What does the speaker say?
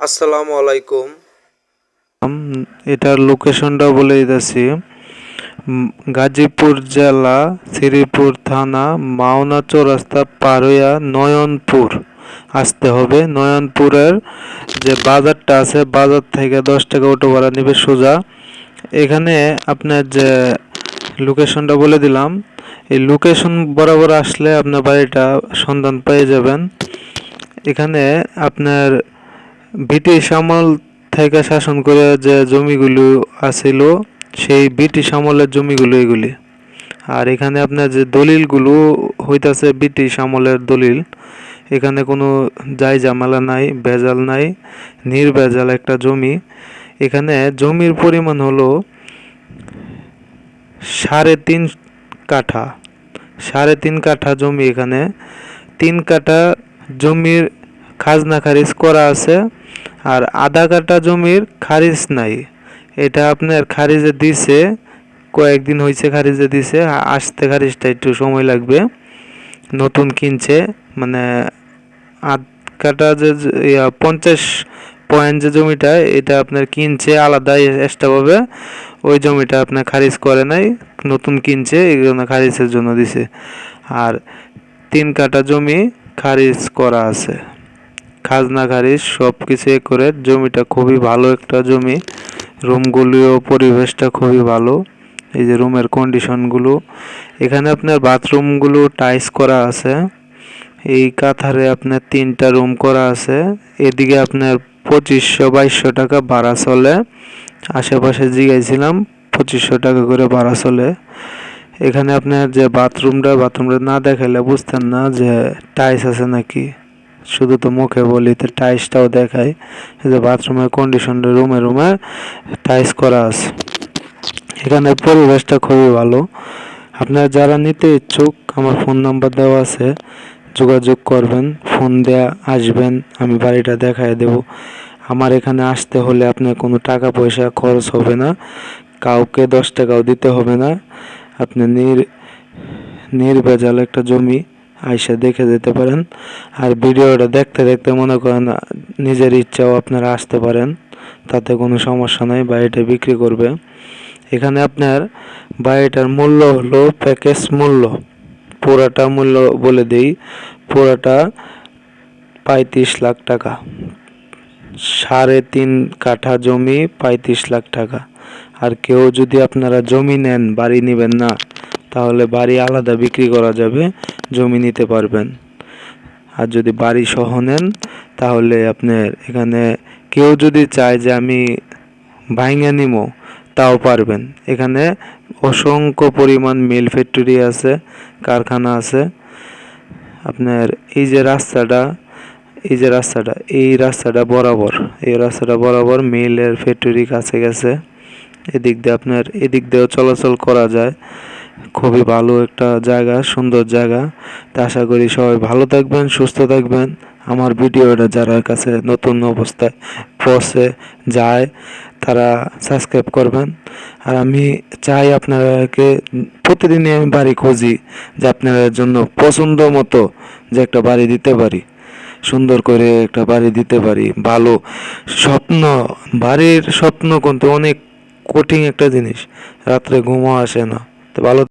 আসসালামু আলাইকুম। এটার লোকেশনটা বলে দিতেছি। গাজীপুর জেলা, শ্রীপুর থানা, মাওনা চৌরাস্তা পারুয়া নয়নপুর। আসতে হবে। নয়নপুরের যে বাজারটা আছে, বাজার থেকে দশ টাকা অটো ভাড়া নেবে সোজা। এখানে আপনার যে লোকেশনটা বলে দিলাম, এই লোকেশন বরাবর আসলে আপনার বাড়িটা সন্ধান পেয়ে যাবেন। এখানে আপনার ব্রিটিশ আমল থেকে শাসন করে যে জমিগুলো আছিল, সেই ব্রিটিশ আমলের জমিগুলো এগুলি। আর এখানে আপনার যে দলিলগুলো হইতাছে ব্রিটিশ আমলের দলিল, এখানে কোনো যাই জামালা নাই, ভেজাল নাই, নির্ভেজাল একটা জমি। এখানে জমির পরিমাণ হলো সাড়ে তিন কাঠা। সাড়ে তিন কাঠা জমি এখানে। তিন কাঠা জমির খাজনা খারিজ করা আছে, আর আধা কাঠা জমির খারিজ নাই। এটা আপনার খারিজে দিছে, কয়েকদিন হয়েছে খারিজে দিছে, আসতে খারিজটা একটু সময় লাগবে। নতুন কিনছে মানে আধ কাটা যে পঞ্চাশ পয়েন্ট যে জমিটা, এটা আপনার কিনছে আলাদা এক্সট্রাভাবে ওই জমিটা আপনার খারিজ করে নাই, নতুন কিনছে জন্য খারিজের জন্য দিছে। আর তিন কাঠা জমি খারিজ করা আছে। খাজনা খারিজ সব কিছু করে জমিটা খুবই ভালো একটা জমি। রুমগুলিও, পরিবেশটা খুবই ভালো। এই যে রুমের কন্ডিশনগুলো এখানে আপনার বাথরুমগুলো টাইস করা আছে। এই কাথারে আপনার তিনটা রুম করা আছে। এদিকে আপনার পঁচিশশো বাইশশো টাকা ভাড়া চলে। আশেপাশে জিগাইছিলাম, পঁচিশশো টাকা করে ভাড়া চলে। এখানে আপনার যে বাথরুমটা বাথরুমটা না দেখাইলে বুঝতেন না যে টাইস আছে নাকি। শুধু তো মুখে বলি, তো টাইসটাও দেখাই। যে বাথরুমের কন্ডিশনটা রুমে রুমে টাইস করা আছে। এখানে পরিবেশটা খুবই ভালো। আপনারা যারা নিতে ইচ্ছুক, আমার ফোন নাম্বার দেওয়া আছে, যোগাযোগ করবেন ফোন দেয়া আসবেন, আমি বাড়িটা দেখায় দেব। আমার এখানে আসতে হলে আপনার কোনো টাকা পয়সা খরচ হবে না। কাউকে দশ টাকাও দিতে হবে না। আপনি নির, নির্ভেজাল একটা জমি আইসা দেখে যেতে পারেন। আর ভিডিওটা দেখতে দেখতে মনে করেন, নিজের ইচ্ছাও আপনারা আসতে পারেন। তাতে কোনো সমস্যা নাই, বাড়িটা বিক্রি করবে। এখানে আপনার বাড়িটার মূল্য হলো প্যাকেজ মূল্য। পুরাটা মূল্য বলে দেই, পুরাটা পঁয়ত্রিশ লাখ টাকা। সাড়ে তিন কাঠা জমি পঁয়ত্রিশ লাখ টাকা। আর কেউ যদি আপনারা জমি নেন, বাড়ি নেবেন না তাহলে বাড়ি আলাদা বিক্রি করা যাবে, জমি নিতে পারবেন। আর যদি বাড়ি সহ নেন, তাহলে আপনার এখানে কেউ যদি চায় যে আমি ভাইঙা নিমো, তাও পারবেন। এখানে অসংখ্য পরিমাণ মিল ফ্যাক্টরি আছে, কারখানা আছে। আপনার এই যে রাস্তাটা, এই যে রাস্তাটা, এই রাস্তাটা বরাবর, এই রাস্তাটা বরাবর মিলের ফ্যাক্টরি কাছে গেছে। এদিক দিয়ে আপনার, এদিক দিয়েও চলাচল করা যায়। খুবই ভালো একটা জায়গা, সুন্দর জায়গা। তা আশা করি সবাই ভালো থাকবেন, সুস্থ থাকবেন। আমার ভিডিওটা যারা কাছে নতুন অবস্থায় পৌঁছে যায়, তারা সাবস্ক্রাইব করবেন। আর আমি চাই আপনারাকে প্রতিদিনই আমি বাড়ি খুঁজি, যে আপনাদের জন্য পছন্দ মতো যে একটা বাড়ি দিতে পারি। সুন্দর করে একটা বাড়ি দিতে পারি, ভালো স্বপ্ন, বাড়ির স্বপ্ন কিন্তু অনেক কঠিন একটা জিনিস। রাত্রে ঘুমও আসে না। তো ভালো